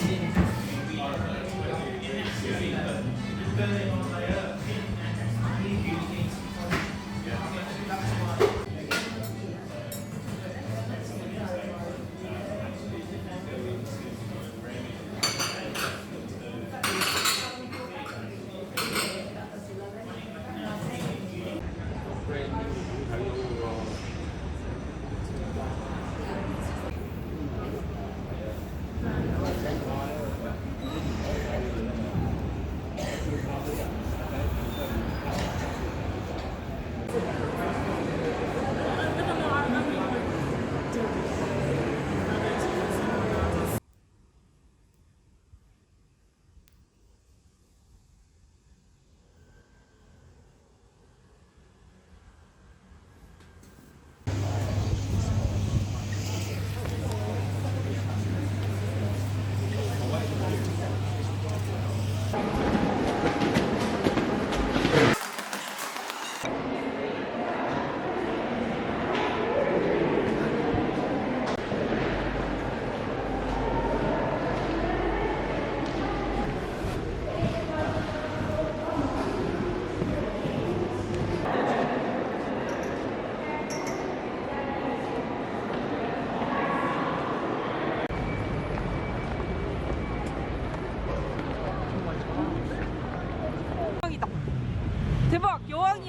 Thank you.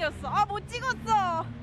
여왕이었어. 아 못 찍었어.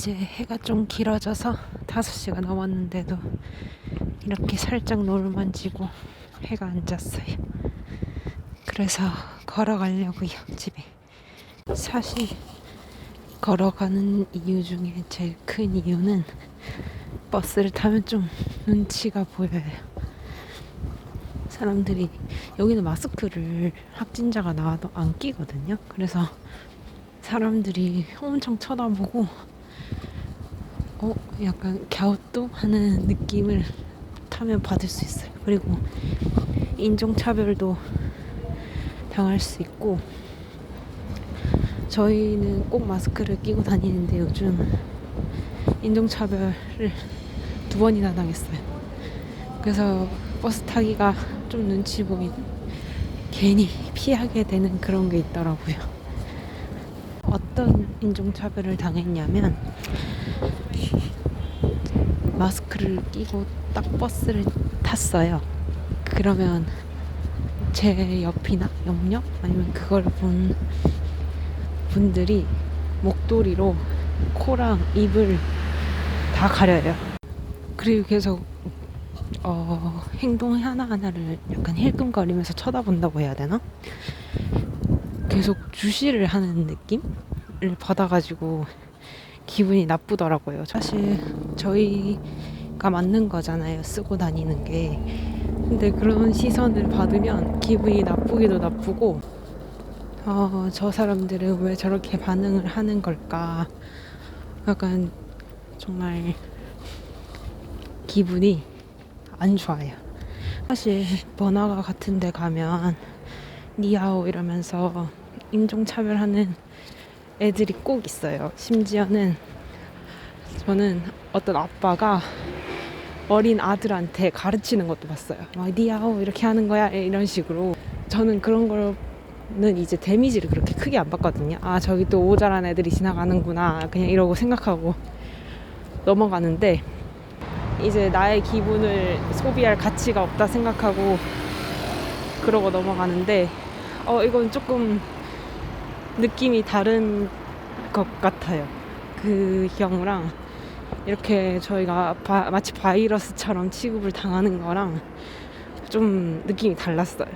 이제 해가 좀 길어져서 5시가 넘었는데도 이렇게 살짝 노을만 지고 해가 안 졌어요. 그래서 걸어가려고요, 집에. 사실 걸어가는 이유 중에 제일 큰 이유는 버스를 타면 좀 눈치가 보여요. 사람들이 여기는 마스크를 확진자가 나와도 안 끼거든요. 그래서 사람들이 엄청 쳐다보고 어 약간 갸우뚱 하는 느낌을 타면 받을 수 있어요. 그리고 인종차별도 당할 수 있고 저희는 꼭 마스크를 끼고 다니는데 요즘 인종차별을 두 번이나 당했어요. 그래서 버스 타기가 좀 눈치 보이는 괜히 피하게 되는 그런 게 있더라고요. 어떤 인종차별을 당했냐면 마스크를 끼고 딱 버스를 탔어요. 그러면 제 옆이나 옆옆 아니면 그걸 본 분들이 목도리로 코랑 입을 다 가려요. 그리고 계속 어, 행동 하나하나를 약간 힐끔거리면서 쳐다본다고 해야 되나? 계속 주시를 하는 느낌을 받아가지고 기분이 나쁘더라고요. 사실 저희가 맞는 거잖아요. 쓰고 다니는 게. 근데 그런 시선을 받으면 기분이 나쁘기도 나쁘고, 어, 저 사람들은 왜 저렇게 반응을 하는 걸까? 약간 정말 기분이 안 좋아요. 사실 번화가 같은 데 가면 니아오 이러면서 인종차별하는 애들이 꼭 있어요. 심지어는 저는 어떤 아빠가 어린 아들한테 가르치는 것도 봤어요. 막 니아오 이렇게 하는 거야 이런 식으로 저는 그런 걸 저는 이제 데미지를 그렇게 크게 안 받거든요. 아 저기 또 오잘한 애들이 지나가는구나 그냥 이러고 생각하고 넘어가는데 이제 나의 기분을 소비할 가치가 없다 생각하고 그러고 넘어가는데 어 이건 조금 느낌이 다른 것 같아요. 그 경우랑 이렇게 저희가 바- 마치 바이러스처럼 취급을 당하는 거랑 좀 느낌이 달랐어요.